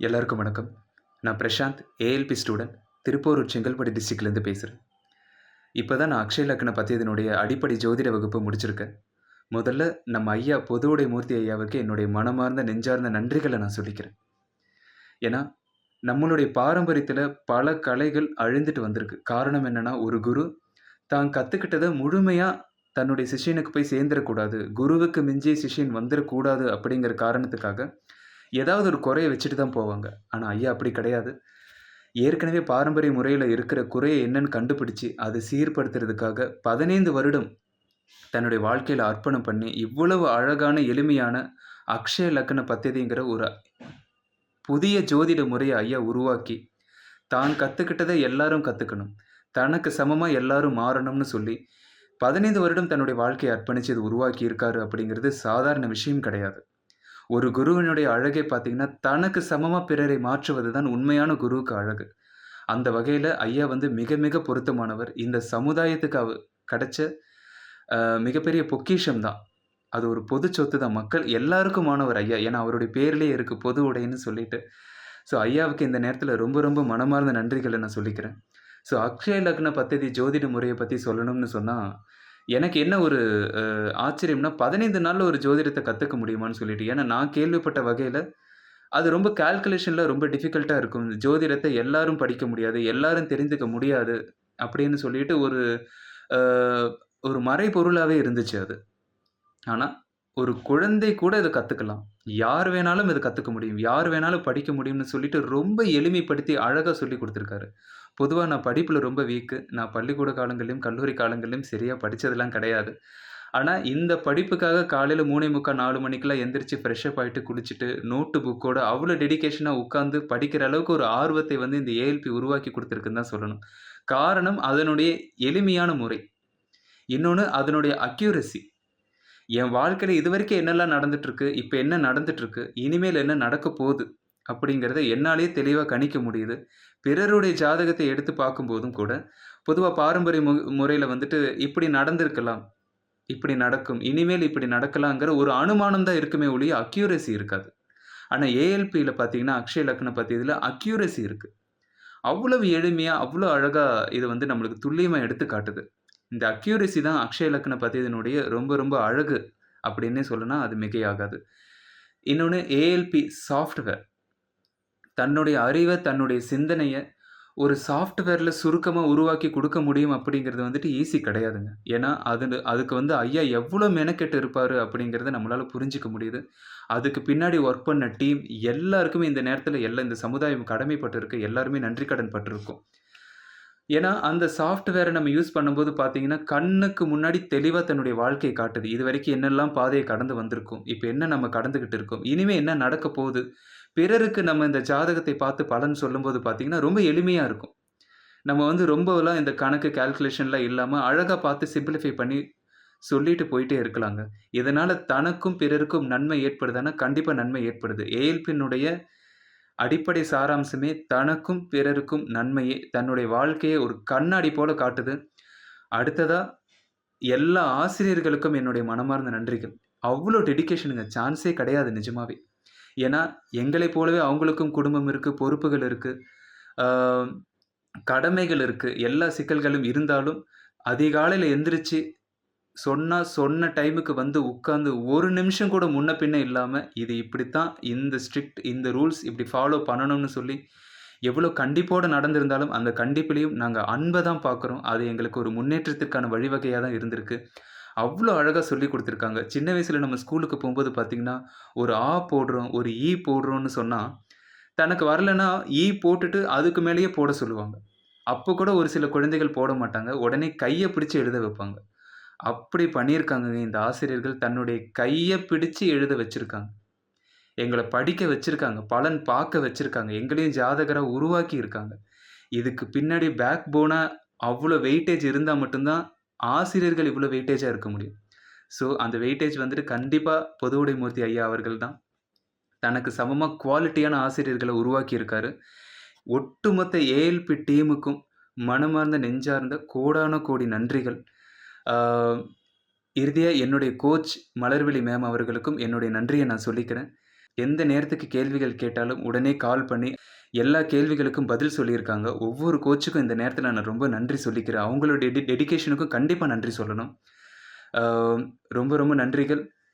எல்லாருக்கும் வணக்கம். நான் பிரசாந்த் ஏஎல்பி ஸ்டூடெண்ட் திருப்போரூர் செங்கல்பட்டு டிஸ்ட்ரிக்ட்லேருந்து பேசுகிறேன் இப்போ தான் நான் அக்ஷய பற்றி இதனுடைய அடிப்படை ஜோதிட வகுப்பு முடிச்சிருக்கேன். முதல்ல நம்ம ஐயா பொதுவுடை மூர்த்தி ஐயாவுக்கு என்னுடைய மனமார்ந்த நெஞ்சார்ந்த நன்றிகளை நான் சொல்லிக்கிறேன். ஏன்னா நம்மளுடைய பாரம்பரியத்தில் பல கலைகள் அழிந்துட்டு வந்திருக்கு. காரணம் என்னன்னா ஒரு குரு தான் கற்றுக்கிட்டதை முழுமையாக தன்னுடைய சிஷ்யனுக்கு போய் சேர்ந்துடக்கூடாது. குருவுக்கு மிஞ்சிய சிஷ்யன் வந்துடக்கூடாது அப்படிங்கிற காரணத்துக்காக ஏதாவது ஒரு குறையை வச்சுட்டு தான் போவாங்க. ஆனால் ஐயா அப்படி கிடையாது. ஏற்கனவே பாரம்பரிய முறையில் இருக்கிற குறையை என்னன்னு கண்டுபிடிச்சு அதை சீர்படுத்துறதுக்காக பதினைந்து வருடம் தன்னுடைய வாழ்க்கையில் அர்ப்பணம் பண்ணி இவ்வளவு அழகான எளிமையான அக்ஷய லக்ன பத்ததிங்கிற ஒரு புதிய ஜோதிட முறையை ஐயா உருவாக்கி தான் கற்றுக்கிட்டதை எல்லாரும் கற்றுக்கணும் தனக்கு சமமாக எல்லாரும் மாறணும்னு சொல்லி பதினைந்து வருடம் தன்னுடைய வாழ்க்கையை அர்ப்பணித்து இது உருவாக்கி இருக்காரு அப்படிங்கிறது சாதாரண விஷயம் கிடையாது. ஒரு குருவினுடைய அழகை பார்த்தீங்கன்னா தனக்கு சமமாக பிறரை மாற்றுவது தான் உண்மையான குருவுக்கு அழகு. அந்த வகையில் ஐயா வந்து மிக மிக பொருத்தமானவர். இந்த சமுதாயத்துக்கு அவ கிடைச்ச மிகப்பெரிய பொக்கிஷம் தான். அது ஒரு பொது சொத்து தான். மக்கள் எல்லாருக்குமானவர் ஐயா. ஏன்னா அவருடைய பேர்லேயே இருக்குது பொது உடைன்னு சொல்லிட்டு. ஸோ ஐயாவுக்கு இந்த நேரத்தில் ரொம்ப ரொம்ப மனமார்ந்த நன்றிகளை நான் சொல்லிக்கிறேன். ஸோ அக்ஷய லக்ன பத்ததி ஜோதிட முறையை பற்றி சொல்லணும்னு சொன்னால் எனக்கு என்ன ஒரு ஆச்சரியம்னா பதினைந்து நாளில் ஒரு ஜோதிடத்தை கற்றுக்க முடியுமான்னு சொல்லிட்டு. ஏன்னா நான் கேள்விப்பட்ட வகையில் அது ரொம்ப கால்குலேஷனில் ரொம்ப டிஃபிகல்ட்டாக இருக்கும். ஜோதிடத்தை எல்லாரும் படிக்க முடியாது எல்லாரும் தெரிந்துக்க முடியாது அப்படின்னு சொல்லிட்டு ஒரு ஒரு மறைபொருளாகவே இருந்துச்சு அது. ஆனால் ஒரு குழந்தை கூட இதை கற்றுக்கலாம் யார் வேணாலும் இதை கற்றுக்க முடியும். யார் வேணாலும் படிக்க முடியும்னு சொல்லிட்டு ரொம்ப எளிமைப்படுத்தி அழகாக சொல்லி கொடுத்துருக்காரு. பொதுவாக நான் படிப்பில் ரொம்ப வீக்கு நான் பள்ளிக்கூட காலங்களிலும் கல்லூரி காலங்களிலும் சரியாக படித்ததெல்லாம் கிடையாது. ஆனால் இந்த படிப்புக்காக காலையில் மூணே முக்கால் நாலு மணிக்கெல்லாம் எந்திரிச்சு ஃப்ரெஷ்அப் ஆகிட்டு குளிச்சுட்டு நோட்டு புக்கோட அவ்வளோ டெடிகேஷனாக உட்காந்து படிக்கிற அளவுக்கு ஒரு ஆர்வத்தை வந்து இந்த ஏஎல்பி உருவாக்கி கொடுத்துருக்குன்னு தான் சொல்லணும். காரணம் அதனுடைய எளிமையான முறை. இன்னொன்று அதனுடைய அக்யூரசி என் வாழ்க்கையில் இது வரைக்கும் என்னெல்லாம் நடந்துட்டுருக்கு? இப்போ என்ன நடந்துட்டுருக்கு? இனிமேல் என்ன நடக்க போகுது? அப்படிங்கிறத என்னாலேயே தெளிவாக கணிக்க முடியுது. பிறருடைய ஜாதகத்தை எடுத்து பார்க்கும்போதும் கூட பொதுவாக பாரம்பரிய மு முறையில் வந்துட்டு இப்படி நடந்திருக்கலாம். இப்படி நடக்கும். இனிமேல் இப்படி நடக்கலாங்கிற ஒரு அனுமானம் தான் இருக்குமே ஒழிய அக்யூரசி இருக்காது. ஆனால் ஏஎல்பியில் பார்த்தீங்கன்னா அக்ஷய லக்ன பற்றியதில் அக்யூரசி இருக்குது அவ்வளவு எளிமையாக அவ்வளோ அழகாக இது வந்து நம்மளுக்கு துல்லியமாக எடுத்து காட்டுது. இந்த அக்யூரசி தான் அக்ஷய லக்ன பற்றியதனுடைய ரொம்ப ரொம்ப அழகு அப்படின்னே சொல்லணும் அது மிகையாகாது. இன்னொன்று ஏஎல்பி சாஃப்ட்வேர் தன்னுடைய அறிவை தன்னுடைய சிந்தனையை ஒரு சாஃப்ட்வேரில் சுருக்கமாக உருவாக்கி கொடுக்க முடியும் அப்படிங்கிறது வந்துட்டு ஈஸி கிடையாதுங்க. ஏன்னா அது அதுக்கு வந்து ஐயா எவ்வளோ மெனக்கெட்டு இருப்பார் அப்படிங்கிறத நம்மளால் புரிஞ்சிக்க முடியுது. அதுக்கு பின்னாடி ஒர்க் பண்ண டீம் எல்லாருக்குமே இந்த நேரத்தில் எல்லா இந்த சமுதாயம் கடமைப்பட்டிருக்கு. எல்லாருமே நன்றி கடன் பட்டிருக்கும். ஏன்னா அந்த சாஃப்ட்வேரை நம்ம யூஸ் பண்ணும்போது பார்த்தீங்கன்னா கண்ணுக்கு முன்னாடி தெளிவாக தன்னுடைய வாழ்க்கையை காட்டுது. இது வரைக்கும் என்னெல்லாம் பாதையை கடந்து வந்திருக்கும் இப்போ என்ன நம்ம கடந்துக்கிட்டு இருக்கோம் இனிமேல் என்ன நடக்க போகுது? பிறருக்கு நம்ம இந்த ஜாதகத்தை பார்த்து பலன் சொல்லும்போது பார்த்தீங்கன்னா ரொம்ப எளிமையாக இருக்கும். நம்ம வந்து ரொம்பலாம் இந்த கணக்கு கால்குலேஷன்லாம் இல்லாமல் அழகாக பார்த்து சிம்பிளிஃபை பண்ணி சொல்லிட்டு போயிட்டே இருக்கலாங்க. இதனால் தனக்கும் பிறருக்கும் நன்மை ஏற்படுதுன்னா கண்டிப்பாக நன்மை ஏற்படுது. ஏஎல்பினுடைய அடிப்படை சாராம்சமே தனக்கும் பிறருக்கும் நன்மையே. தன்னுடைய வாழ்க்கையை ஒரு கண்ணாடி போல காட்டுது. அடுத்ததா எல்லா ஆசிரியர்களுக்கும் என்னுடைய மனமார்ந்த நன்றிகள். அவ்வளோ டெடிகேஷனுங்க சான்ஸே கிடையாது நிஜமாவே. ஏன்னா எங்களைப் போலவே அவங்களுக்கும் குடும்பம் இருக்குது பொறுப்புகள் இருக்குது கடமைகள் இருக்குது எல்லா சிக்கல்களும் இருந்தாலும் அதிகாலையில் எந்திரிச்சு சொன்னால் சொன்ன டைமுக்கு வந்து உட்காந்து ஒரு நிமிஷம் கூட முன்ன பின்ன இல்லாமல் இது இப்படித்தான் இந்த ஸ்ட்ரிக்ட் இந்த ரூல்ஸ் இப்படி ஃபாலோ பண்ணணும்னு சொல்லி எவ்வளோ கண்டிப்போடு நடந்திருந்தாலும் அந்த கண்டிப்பிலையும் நாங்கள் அன்பை தான் பார்க்குறோம். அது எங்களுக்கு ஒரு முன்னேற்றத்திற்கான வழிவகையாக தான் இருந்திருக்கு. அவ்வளோ அழகாக சொல்லி கொடுத்துருக்காங்க. சின்ன வயசில் நம்ம ஸ்கூலுக்கு போகும்போது பார்த்திங்கன்னா ஒரு ஆ போடுறோம் ஒரு ஈ போடுறோம்னு சொன்னால் தனக்கு வரலைன்னா ஈ போட்டுட்டு அதுக்கு மேலேயே போட சொல்லுவாங்க. அப்போ கூட ஒரு சில குழந்தைகள் போட மாட்டாங்க. உடனே கையை பிடிச்சி எழுத வைப்பாங்க. அப்படி பண்ணியிருக்காங்க. இந்த ஆசிரியர்கள் தன்னுடைய கையை பிடிச்சு எழுத வச்சுருக்காங்க. எங்களை படிக்க வச்சுருக்காங்க. பலன் பார்க்க வச்சுருக்காங்க. எங்களையும் ஜாதகராக உருவாக்கி இருக்காங்க. இதுக்கு பின்னாடி பேக் போனாக அவ்வளோ வெயிட்டேஜ் இருந்தால் மட்டும்தான் ஆசிரியர்கள் இவ்வளோ வெயிட்டேஜாக இருக்க முடியும். ஸோ அந்த வெயிட்டேஜ் வந்துட்டு கண்டிப்பாக பொதுவுடைமூர்த்தி ஐயா அவர்கள் தான் தனக்கு சமமாக குவாலிட்டியான ஆசிரியர்களை உருவாக்கியிருக்காரு ஒட்டுமொத்த ஏஎல்பி டீமுக்கும் மனமார்ந்த நெஞ்சார்ந்த கோடான கோடி நன்றிகள். இறுதியாக என்னுடைய கோச் மலர்விழி மேம் அவர்களுக்கும் என்னுடைய நன்றியை நான் சொல்லிக்கிறேன் எந்த நேரத்துக்கு கேள்விகள் கேட்டாலும் உடனே கால் பண்ணி எல்லா கேள்விகளுக்கும் பதில் சொல்லியிருக்காங்க. ஒவ்வொரு கோச்சுக்கும் இந்த நேரத்தில் நான் ரொம்ப நன்றி சொல்லிக்கிறேன். அவங்களுடைய டெடிக்கேஷனுக்கும் டெடிகேஷனுக்கும் நன்றி சொல்லணும். ரொம்ப ரொம்ப நன்றிகள்.